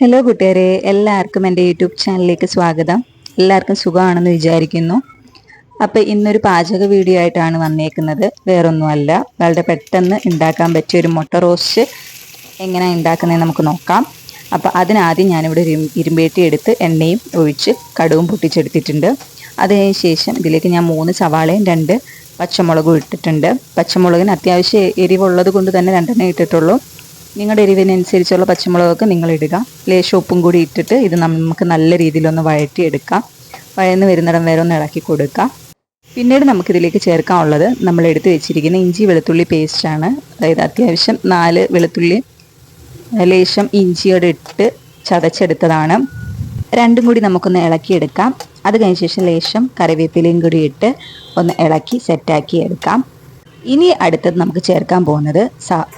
Hello കൂട്ടുകാരെ എല്ലാവർക്കും എന്റെ യൂട്യൂബ് ചാനലിലേക്ക് സ്വാഗതം. എല്ലാവർക്കും സുഖമാണെന്ന് വിചാരിക്കുന്നു. അപ്പോൾ ഇന്നൊരു പാചക വീഡിയോ ആയിട്ടാണ് വന്നേക്കുന്നത്. വേറൊന്നുമല്ല വളരെ പെട്ടെന്ന് ഉണ്ടാക്കാൻ പറ്റിയ ഒരു മുട്ട റോസ്റ്റ് എങ്ങനെ ഉണ്ടാക്കുന്നതെന്ന് നമുക്ക് നോക്കാം. അപ്പോൾ അതിനാദ്യം ഞാനിവിടെ ഇരു- ഇരുമ്പേട്ടി എടുത്ത് എണ്ണയും ഒഴിച്ച് കടുവും പൊട്ടിച്ചെടുത്തിട്ടുണ്ട്. അതിന് ശേഷം ഇതിലേക്ക് ഞാൻ മൂന്ന് സവാളയും രണ്ട് പച്ചമുളകും ഇട്ടിട്ടുണ്ട്. പച്ചമുളകിന് അത്യാവശ്യം എരിവുള്ളത് കൊണ്ട് തന്നെ രണ്ടെണ്ണം ഇട്ടിട്ടുള്ളൂ. നിങ്ങളുടെ എരിവിനനുസരിച്ചുള്ള പച്ചമുളകൊക്കെ നിങ്ങൾ ഇടുക ലേശം ഉപ്പും കൂടി ഇട്ടിട്ട് ഇത് നമുക്ക് നല്ല രീതിയിലൊന്ന് വഴറ്റിയെടുക്കാം. വഴന്ന് വരുന്നിടം വരെ ഒന്ന് ഇളക്കി കൊടുക്കാം. പിന്നീട് നമുക്കിതിലേക്ക് ചേർക്കാനുള്ളത് നമ്മൾ എടുത്ത് വെച്ചിരിക്കുന്ന ഇഞ്ചി വെളുത്തുള്ളി പേസ്റ്റാണ് അതായത് അത്യാവശ്യം നാല് വെളുത്തുള്ളി ലേശം ഇഞ്ചിയോടെ ഇട്ട് ചതച്ചെടുത്തതാണ്. രണ്ടും കൂടി നമുക്കൊന്ന് ഇളക്കിയെടുക്കാം. അത് കഴിഞ്ഞ ശേഷം ലേശം കറിവേപ്പിലയും കൂടി ഇട്ട് ഒന്ന് ഇളക്കി സെറ്റാക്കി എടുക്കാം. ഇനി അടുത്തത് നമുക്ക് ചേർക്കാൻ പോകുന്നത്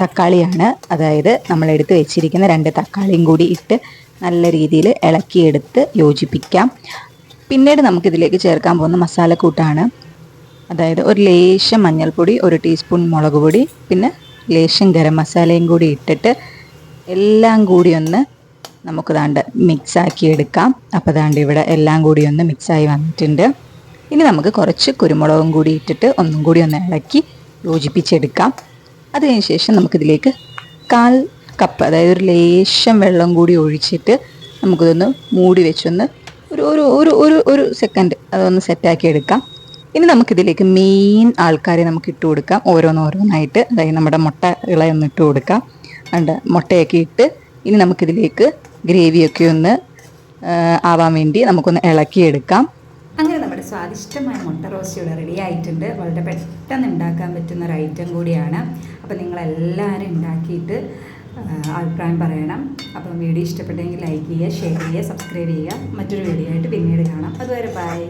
തക്കാളിയാണ്. അതായത് നമ്മൾ എടുത്ത് വെച്ചിരിക്കുന്ന രണ്ട് തക്കാളിയും കൂടി ഇട്ട് നല്ല രീതിയിൽ ഇളക്കിയെടുത്ത് യോജിപ്പിക്കാം. പിന്നീട് നമുക്കിതിലേക്ക് ചേർക്കാൻ പോകുന്ന മസാലക്കൂട്ടാണ്. അതായത് ഒരു ലേശം മഞ്ഞൾപ്പൊടി ഒരു ടീസ്പൂൺ മുളക് പൊടി പിന്നെ ലേശം ഗരം മസാലയും കൂടി ഇട്ടിട്ട് എല്ലാം കൂടി ഒന്ന് നമുക്ക് ദാണ്ട് മിക്സാക്കി എടുക്കാം. അപ്പോൾ ദാണ്ട് ഇവിടെ എല്ലാം കൂടി ഒന്ന് മിക്സായി വന്നിട്ടുണ്ട്. ഇനി നമുക്ക് കുറച്ച് കുരുമുളകും കൂടി ഇട്ടിട്ട് ഒന്നും കൂടി ഒന്ന് ഇളക്കി യോജിപ്പിച്ചെടുക്കാം. അത് കഴിഞ്ഞ ശേഷം നമുക്കിതിലേക്ക് കാൽ കപ്പ് അതായത് ഒരു ലേശം വെള്ളം കൂടി ഒഴിച്ചിട്ട് നമുക്കിതൊന്ന് മൂടി വെച്ചൊന്ന് ഒരു ഒരു ഒരു ഒരു ഒരു സെക്കൻഡ് അതൊന്ന് സെറ്റാക്കി എടുക്കാം. ഇനി നമുക്കിതിലേക്ക് മെയിൻ ആൾക്കാരെ നമുക്ക് ഇട്ട് കൊടുക്കാം. ഓരോന്നോരോന്നായിട്ട് അതായത് നമ്മുടെ മുട്ട ഇളയൊന്ന് ഇട്ട് കൊടുക്കാം. ഉണ്ട് മുട്ടയൊക്കെ ഇട്ട് ഇനി നമുക്കിതിലേക്ക് ഗ്രേവിയൊക്കെ ഒന്ന് ആവാൻ വേണ്ടി നമുക്കൊന്ന് ഇളക്കിയെടുക്കാം. സ്വാദിഷ്ടമായ മുട്ട റോസ്റ്റ് ഇവിടെ റെഡി ആയിട്ടുണ്ട്. വളരെ പെട്ടെന്ന് ഉണ്ടാക്കാൻ പറ്റുന്ന ഒരു ഐറ്റം കൂടിയാണ്. അപ്പോൾ നിങ്ങളെല്ലാവരും ഉണ്ടാക്കിയിട്ട് അഭിപ്രായം പറയണം. അപ്പം വീഡിയോ ഇഷ്ടപ്പെട്ടെങ്കിൽ ലൈക്ക് ചെയ്യുക ഷെയർ ചെയ്യുക സബ്സ്ക്രൈബ് ചെയ്യുക. മറ്റൊരു വീഡിയോ ആയിട്ട് പിന്നീട് കാണാം. അതുവരെ ബൈ